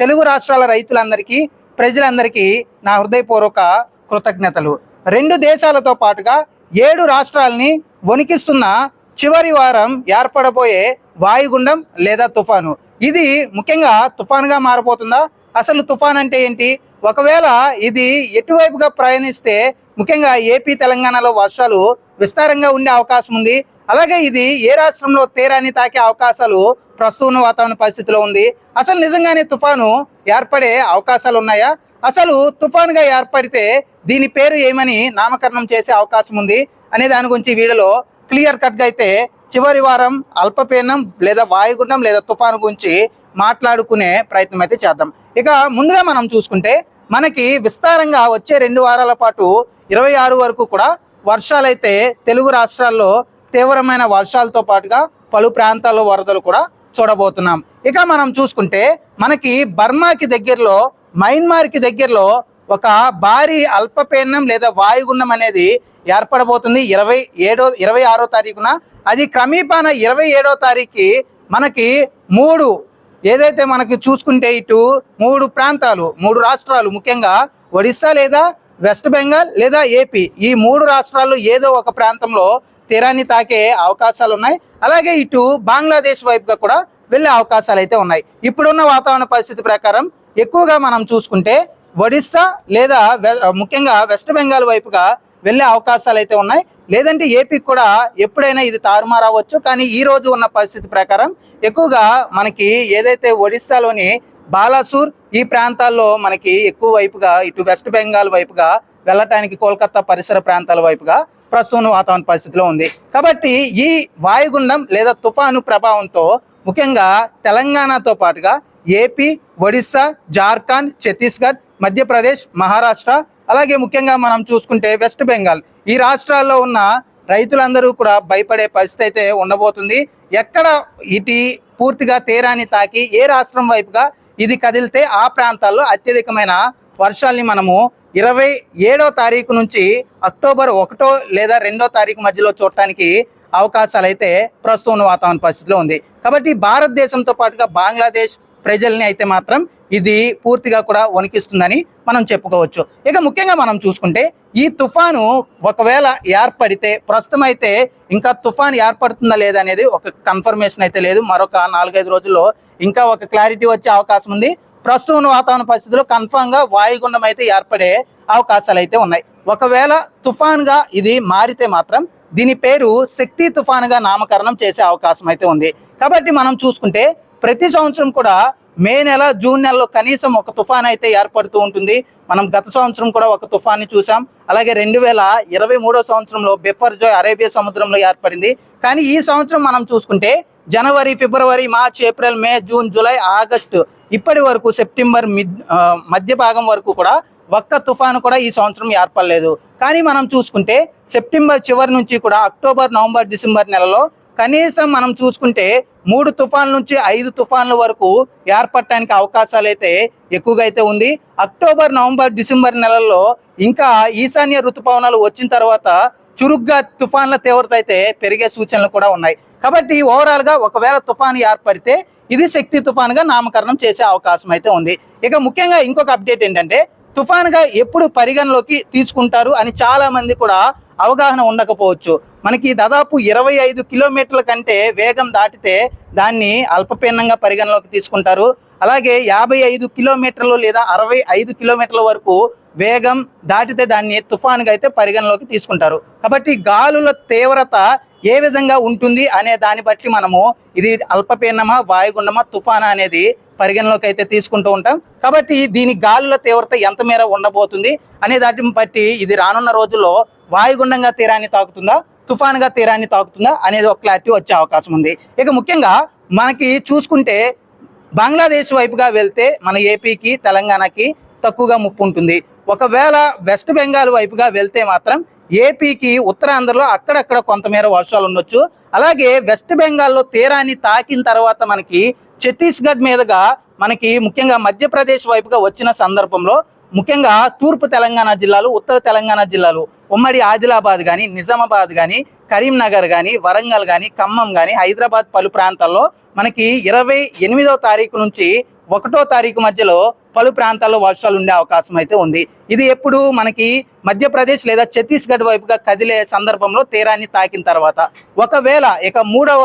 తెలుగు రాష్ట్రాల రైతులందరికీ ప్రజలందరికీ నా హృదయపూర్వక కృతజ్ఞతలు. రెండు దేశాలతో పాటుగా ఏడు రాష్ట్రాలని వణికిస్తున్న చివరి వారం ఏర్పడబోయే వాయుగుండం లేదా తుఫాను. ఇది ముఖ్యంగా తుఫానుగా మారబోతుందా? అసలు తుఫాన్ అంటే ఏంటి? ఒకవేళ ఇది ఎటువైపుగా ప్రయాణిస్తే ముఖ్యంగా ఏపీ తెలంగాణలో వర్షాలు విస్తారంగా ఉండే అవకాశం ఉంది. అలాగే ఇది ఏ రాష్ట్రంలో తీరాన్ని తాకే అవకాశాలు ప్రస్తుతం ఉన్న వాతావరణ పరిస్థితిలో ఉంది. అసలు నిజంగానే తుఫాను ఏర్పడే అవకాశాలు ఉన్నాయా? అసలు తుఫాన్గా ఏర్పడితే దీని పేరు ఏమని నామకరణం చేసే అవకాశం ఉంది అనే దాని గురించి వీడియోలో క్లియర్ కట్గా అయితే చివరి వారం అల్పపీడనం లేదా వాయుగుండం లేదా తుఫాను గురించి మాట్లాడుకునే ప్రయత్నం అయితే చేద్దాం. ఇక ముందుగా మనం చూసుకుంటే మనకి విస్తారంగా వచ్చే రెండు వారాల పాటు ఇరవై ఆరు వరకు కూడా వర్షాలైతే తెలుగు రాష్ట్రాల్లో తీవ్రమైన వర్షాలతో పాటుగా పలు ప్రాంతాల్లో వరదలు కూడా చూడబోతున్నాం. ఇక మనం చూసుకుంటే మనకి బర్మాకి దగ్గరలో మయన్మార్కి దగ్గరలో ఒక భారీ అల్పపీడనం లేదా వాయుగుండం అనేది ఏర్పడబోతుంది. ఇరవై ఏడో ఇరవై ఆరో తారీఖున. అది క్రమీపాన ఇరవై ఏడో తారీఖుకి మనకి మూడు ఏదైతే మనకి చూసుకుంటే ఇటు మూడు ప్రాంతాలు మూడు రాష్ట్రాలు ముఖ్యంగా ఒడిస్సా లేదా వెస్ట్ బెంగాల్ లేదా ఏపీ. ఈ మూడు రాష్ట్రాల్లో ఏదో ఒక ప్రాంతంలో తీరాన్ని తాకే అవకాశాలు ఉన్నాయి అలాగే ఇటు బంగ్లాదేశ్ వైపుగా కూడా వెళ్ళే అవకాశాలు అయితే ఉన్నాయి. ఇప్పుడున్న వాతావరణ పరిస్థితి ప్రకారం ఎక్కువగా మనం చూసుకుంటే ఒడిస్సా లేదా వె- ముఖ్యంగా వెస్ట్ బెంగాల్ వైపుగా వెళ్ళే అవకాశాలు అయితే ఉన్నాయి. లేదంటే ఏపీకి కూడా ఎప్పుడైనా ఇది తారుమారావచ్చు. కానీ ఈ రోజు ఉన్న పరిస్థితి ప్రకారం ఎక్కువగా మనకి ఏదైతే ఒడిస్సాలోని బాలాసూర్ ఈ ప్రాంతాల్లో మనకి ఎక్కువ వైపుగా ఇటు వెస్ట్ బెంగాల్ వైపుగా వెళ్ళటానికి కోల్కతా పరిసర ప్రాంతాల వైపుగా ప్రస్తుతం వాతావరణ పరిస్థితిలో ఉంది. కాబట్టి ఈ వాయుగుండం లేదా తుఫాను ప్రభావంతో ముఖ్యంగా తెలంగాణతో పాటుగా ఏపీ ఒడిస్సా జార్ఖండ్ ఛత్తీస్గఢ్ మధ్యప్రదేశ్ మహారాష్ట్ర అలాగే ముఖ్యంగా మనం చూసుకుంటే వెస్ట్ బెంగాల్ ఈ రాష్ట్రాల్లో ఉన్న రైతులందరూ కూడా భయపడే పరిస్థితి అయితే ఉండబోతుంది. ఎక్కడ ఇటు పూర్తిగా తీరాన్ని తాకి ఏ రాష్ట్రం వైపుగా ఇది కదిలితే ఆ ప్రాంతాల్లో అత్యధికమైన వర్షాల్ని మనము ఇరవై ఏడో తారీఖు నుంచి అక్టోబర్ ఒకటో లేదా రెండో తారీఖు మధ్యలో చూడటానికి అవకాశాలు అయితే ప్రస్తుతం ఉన్న వాతావరణ పరిస్థితిలో ఉంది. కాబట్టి భారతదేశంతో పాటుగా బంగ్లాదేశ్ ప్రజల్ని అయితే మాత్రం ఇది పూర్తిగా కూడా వణికిస్తుందని మనం చెప్పుకోవచ్చు. ఇక ముఖ్యంగా మనం చూసుకుంటే ఈ తుఫాను ఒకవేళ ఏర్పడితే ప్రస్తుతం అయితే ఇంకా తుఫాన్ ఏర్పడుతుందా లేదా అనేది ఒక కన్ఫర్మేషన్ అయితే లేదు. మరొక నాలుగైదు రోజుల్లో ఇంకా ఒక క్లారిటీ వచ్చే అవకాశం ఉంది. ప్రస్తుతం వాతావరణ పరిస్థితుల్లో కన్ఫామ్గా వాయుగుండం అయితే ఏర్పడే అవకాశాలు అయితే ఉన్నాయి. ఒకవేళ తుఫాన్గా ఇది మారితే మాత్రం దీని పేరు శక్తి తుఫాన్గా నామకరణం చేసే అవకాశం అయితే ఉంది. కాబట్టి మనం చూసుకుంటే ప్రతి సంవత్సరం కూడా మే నెల జూన్ నెలలో కనీసం ఒక తుఫాన్ అయితే ఏర్పడుతూ ఉంటుంది. మనం గత సంవత్సరం కూడా ఒక తుఫాన్ని చూసాం అలాగే రెండు వేల ఇరవై మూడో సంవత్సరంలో బెఫర్ జోయ్ అరేబియా సముద్రంలో ఏర్పడింది. కానీ ఈ సంవత్సరం మనం చూసుకుంటే జనవరి ఫిబ్రవరి March April May June July August ఇప్పటి వరకు సెప్టెంబర్ మిద్ మధ్య భాగం వరకు కూడా ఒక్క తుఫాను కూడా ఈ సంవత్సరం ఏర్పడలేదు. కానీ మనం చూసుకుంటే సెప్టెంబర్ చివరి నుంచి కూడా అక్టోబర్ నవంబర్ డిసెంబర్ నెలలో కనీసం మనం చూసుకుంటే మూడు తుఫాన్ల నుంచి ఐదు తుఫాన్ల వరకు ఏర్పడటానికి అవకాశాలు అయితే ఎక్కువగా అయితే ఉంది. అక్టోబర్ నవంబర్ డిసెంబర్ నెలల్లో ఇంకా ఈశాన్య ఋతుపవనాలు వచ్చిన తర్వాత చురుగ్గా తుఫాన్ల తీవ్రత అయితే పెరిగే సూచనలు కూడా ఉన్నాయి. కాబట్టి ఓవరాల్గా ఒకవేళ తుఫాన్ ఏర్పడితే ఇది శక్తి తుఫాన్గా నామకరణం చేసే అవకాశం అయితే ఉంది. ఇక ముఖ్యంగా ఇంకొక అప్డేట్ ఏంటంటే తుఫాన్గా ఎప్పుడు పరిగణలోకి తీసుకుంటారు అని చాలామంది కూడా అవగాహన ఉండకపోవచ్చు. మనకి దాదాపు ఇరవై ఐదు కిలోమీటర్ల కంటే వేగం దాటితే దాన్ని అల్పపీడనంగా పరిగణలోకి తీసుకుంటారు. అలాగే యాభై ఐదు కిలోమీటర్లు లేదా అరవై ఐదు కిలోమీటర్ల వరకు వేగం దాటితే దాన్ని తుఫాన్గా అయితే పరిగణలోకి తీసుకుంటారు. కాబట్టి గాలుల తీవ్రత ఏ విధంగా ఉంటుంది అనే దాన్ని బట్టి మనము ఇది అల్పపీడనమా వాయుగుండమా తుఫానా అనేది పరిగణలోకి అయితే తీసుకుంటూ ఉంటాం. కాబట్టి దీని గాలుల తీవ్రత ఎంత మేర ఉండబోతుంది అనే దాటిని బట్టి ఇది రానున్న రోజుల్లో వాయుగుండంగా తీరాన్ని తాకుతుందా తుఫాన్గా తీరాన్ని తాకుతుందా అనేది ఒక క్లారిటీ వచ్చే అవకాశం ఉంది. ఇక ముఖ్యంగా మనకి చూసుకుంటే బంగ్లాదేశ్ వైపుగా వెళ్తే మన ఏపీకి తెలంగాణకి తక్కువగా ముప్పు ఉంటుంది. ఒకవేళ వెస్ట్ బెంగాల్ వైపుగా వెళ్తే మాత్రం ఏపీకి ఉత్తరాంధ్రలో అక్కడక్కడ కొంతమేర వర్షాలు ఉండొచ్చు. అలాగే వెస్ట్ బెంగాల్లో తీరాన్ని తాకిన తర్వాత మనకి ఛత్తీస్గఢ్ మీదుగా మనకి ముఖ్యంగా మధ్యప్రదేశ్ వైపుగా వచ్చిన సందర్భంలో ముఖ్యంగా తూర్పు తెలంగాణ జిల్లాలు ఉత్తర తెలంగాణ జిల్లాలు ఉమ్మడి ఆదిలాబాద్ కానీ నిజామాబాద్ కానీ కరీంనగర్ కానీ వరంగల్ కానీ ఖమ్మం కానీ హైదరాబాద్ పలు ప్రాంతాల్లో మనకి ఇరవై ఎనిమిదో తారీఖు నుంచి ఒకటో తారీఖు మధ్యలో పలు ప్రాంతాల్లో వర్షాలు ఉండే అవకాశం అయితే ఉంది. ఇది ఎప్పుడు మనకి మధ్యప్రదేశ్ లేదా ఛత్తీస్గఢ్ వైపుగా కదిలే సందర్భంలో తీరాన్ని తాకిన తర్వాత ఒకవేళ ఇక మూడవ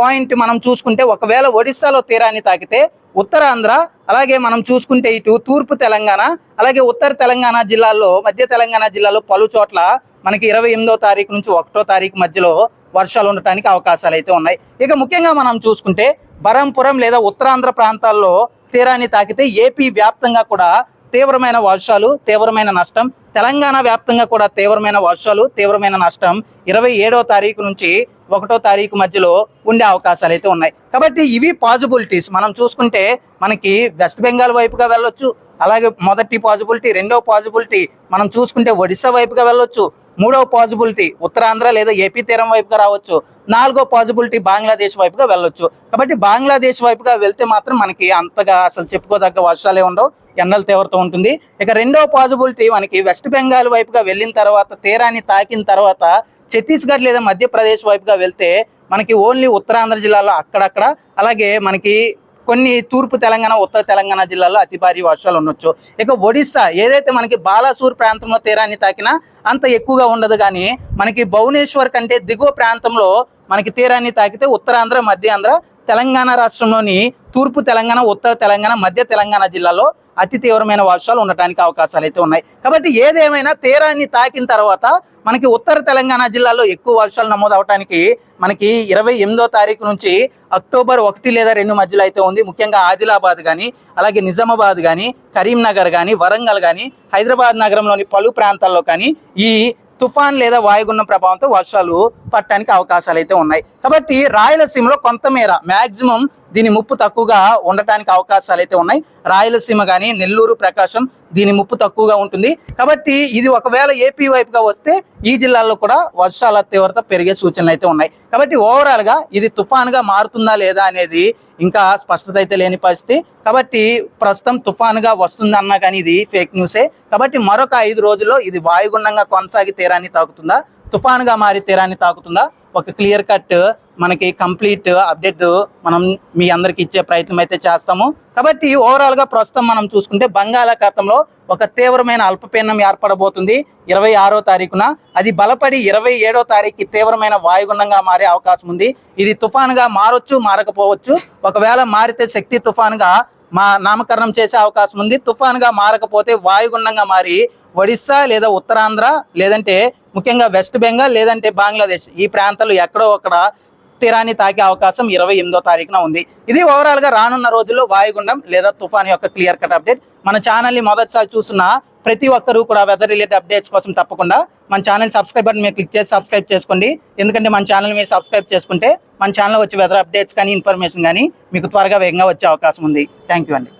పాయింట్ మనం చూసుకుంటే ఒకవేళ ఒడిస్సాలో తీరాన్ని తాకితే ఉత్తరాంధ్ర అలాగే మనం చూసుకుంటే ఇటు తూర్పు తెలంగాణ అలాగే ఉత్తర తెలంగాణ జిల్లాల్లో మధ్య తెలంగాణ జిల్లాలో పలు చోట్ల మనకి ఇరవై ఎనిమిదో తారీఖు నుంచి ఒకటో తారీఖు మధ్యలో వర్షాలు ఉండటానికి అవకాశాలు అయితే ఉన్నాయి. ఇక ముఖ్యంగా మనం చూసుకుంటే బరంపురం లేదా ఉత్తరాంధ్ర ప్రాంతాల్లో తీరాన్ని తాకితే ఏపీ వ్యాప్తంగా కూడా తీవ్రమైన వర్షాలు తీవ్రమైన నష్టం. తెలంగాణ వ్యాప్తంగా కూడా తీవ్రమైన వర్షాలు తీవ్రమైన నష్టం. ఇరవై ఏడో తారీఖు నుంచి ఒకటో తారీఖు మధ్యలో ఉండే అవకాశాలు అయితే ఉన్నాయి. కాబట్టి ఇవి పాజిబిలిటీస్. మనం చూసుకుంటే మనకి వెస్ట్ బెంగాల్ వైపుగా వెళ్ళొచ్చు. అలాగే మొదటి పాజిబిలిటీ రెండో పాజిబిలిటీ మనం చూసుకుంటే ఒడిశా వైపుగా వెళ్ళొచ్చు. మూడవ పాజిబిలిటీ ఉత్తరాంధ్ర లేదా ఏపీ తీరం వైపుగా రావచ్చు. నాలుగో పాజిబిలిటీ బంగ్లాదేశ్ వైపుగా వెళ్ళొచ్చు. కాబట్టి బంగ్లాదేశ్ వైపుగా వెళ్తే మాత్రం మనకి అంతగా అసలు చెప్పుకోదగ్గ వర్షాలే ఉండవు. ఎండల తీవ్రత ఉంటుంది. ఇక రెండవ పాజిబిలిటీ మనకి వెస్ట్ బెంగాల్ వైపుగా వెళ్ళిన తర్వాత తీరాన్ని తాకిన తర్వాత ఛత్తీస్గఢ్ లేదా మధ్యప్రదేశ్ వైపుగా వెళ్తే మనకి ఓన్లీ ఉత్తరాంధ్ర జిల్లాలో అక్కడక్కడ అలాగే మనకి కొన్ని తూర్పు తెలంగాణ ఉత్తర తెలంగాణ జిల్లాల్లో అతి భారీ వర్షాలు ఉండొచ్చు. ఇక ఒడిస్సా ఏదైతే మనకి బాలాసూర్ ప్రాంతంలో తీరాన్ని తాకినా అంత ఎక్కువగా ఉండదు కానీ మనకి భువనేశ్వర్ కంటే దిగువ ప్రాంతంలో మనకి తీరాన్ని తాకితే ఉత్తరాంధ్ర మధ్యాంధ్ర తెలంగాణ రాష్ట్రంలోని తూర్పు తెలంగాణ ఉత్తర తెలంగాణ మధ్య తెలంగాణ జిల్లాలో అతి తీవ్రమైన వర్షాలు ఉండటానికి అవకాశాలు అయితే ఉన్నాయి. కాబట్టి ఏదేమైనా తీరాన్ని తాకిన తర్వాత మనకి ఉత్తర తెలంగాణ జిల్లాలో ఎక్కువ వర్షాలు నమోదవటానికి మనకి ఇరవై ఎనిమిదో తారీఖు నుంచి అక్టోబర్ ఒకటి లేదా రెండు మధ్యలో అయితే ఉంది. ముఖ్యంగా ఆదిలాబాద్ కానీ అలాగే నిజామాబాద్ కానీ కరీంనగర్ కానీ వరంగల్ కానీ హైదరాబాద్ నగరంలోని పలు ప్రాంతాల్లో కానీ ఈ తుఫాన్ లేదా వాయుగుండం ప్రభావంతో వర్షాలు పట్టడానికి అవకాశాలు అయితే ఉన్నాయి. కాబట్టి రాయలసీమలో కొంతమేర మాక్సిమం దీని ముప్పు తక్కువగా ఉండటానికి అవకాశాలు అయితే ఉన్నాయి. రాయలసీమ కానీ నెల్లూరు ప్రకాశం దీని ముప్పు తక్కువగా ఉంటుంది. కాబట్టి ఇది ఒకవేళ ఏపీ వైపుగా వస్తే ఈ జిల్లాల్లో కూడా వర్షాల తీవ్రత పెరిగే సూచనలు అయితే ఉన్నాయి. కాబట్టి ఓవరాల్గా ఇది తుఫాన్గా మారుతుందా లేదా అనేది ఇంకా స్పష్టత అయితే లేని పరిస్థితి. కాబట్టి ప్రస్తుతం తుఫాన్గా వస్తుంది అన్నా కానీ ఇది ఫేక్ న్యూసే కాబట్టి మరొక ఐదు రోజుల్లో ఇది వాయుగుండంగా కొనసాగి తీరాన్ని తాకుతుందా? తుఫాన్గా మారి తీరాన్ని తాకుతుందా? ఒక క్లియర్ కట్ మనకి కంప్లీట్ అప్డేట్ మనం మీ అందరికి ఇచ్చే ప్రయత్నం అయితే చేస్తాము. కాబట్టి ఓవరాల్గా ప్రస్తుతం మనం చూసుకుంటే బంగాళాఖాతంలో ఒక తీవ్రమైన అల్పపీడనం ఏర్పడబోతుంది. ఇరవై ఆరో తారీఖున. అది బలపడి ఇరవై ఏడో తారీఖు తీవ్రమైన వాయుగుండంగా మారే అవకాశం ఉంది. ఇది తుఫానుగా మారొచ్చు మారకపోవచ్చు. ఒకవేళ మారితే శక్తి తుఫానుగా మా నామకరణం చేసే అవకాశం ఉంది. తుఫానుగా మారకపోతే వాయుగుండంగా మారి ఒడిస్సా లేదా ఉత్తరాంధ్ర లేదంటే ముఖ్యంగా వెస్ట్ బెంగాల్ లేదంటే బంగ్లాదేశ్ ఈ ప్రాంతాలు ఎక్కడో అక్కడ తీరాన్ని తాకే అవకాశం ఇరవై ఎనిమిదో తారీఖున ఉంది. ఇది ఓవరాల్గా రానున్న రోజుల్లో వాయుగుండం లేదా తుఫాన్ యొక్క క్లియర్ కట్ అప్డేట్ మన ఛానల్ని మొదటిసారి చూస్తున్న ప్రతి ఒక్కరూ కూడా వెదర్ రిలేటెడ్ అప్డేట్స్ కోసం తప్పకుండా మన ఛానల్ సబ్స్క్రైబ్ బటన్ మీరు క్లిక్ చేసి సబ్స్క్రైబ్ చేసుకోండి. ఎందుకంటే మన ఛానల్ మీరు సబ్స్క్రైబ్ చేసుకుంటే మన ఛానల్ వచ్చి వెదర్ అప్డేట్స్ కానీ ఇన్ఫర్మేషన్ కానీ మీకు త్వరగా వేగంగా వచ్చే అవకాశం ఉంది. థ్యాంక్ యూ అండి.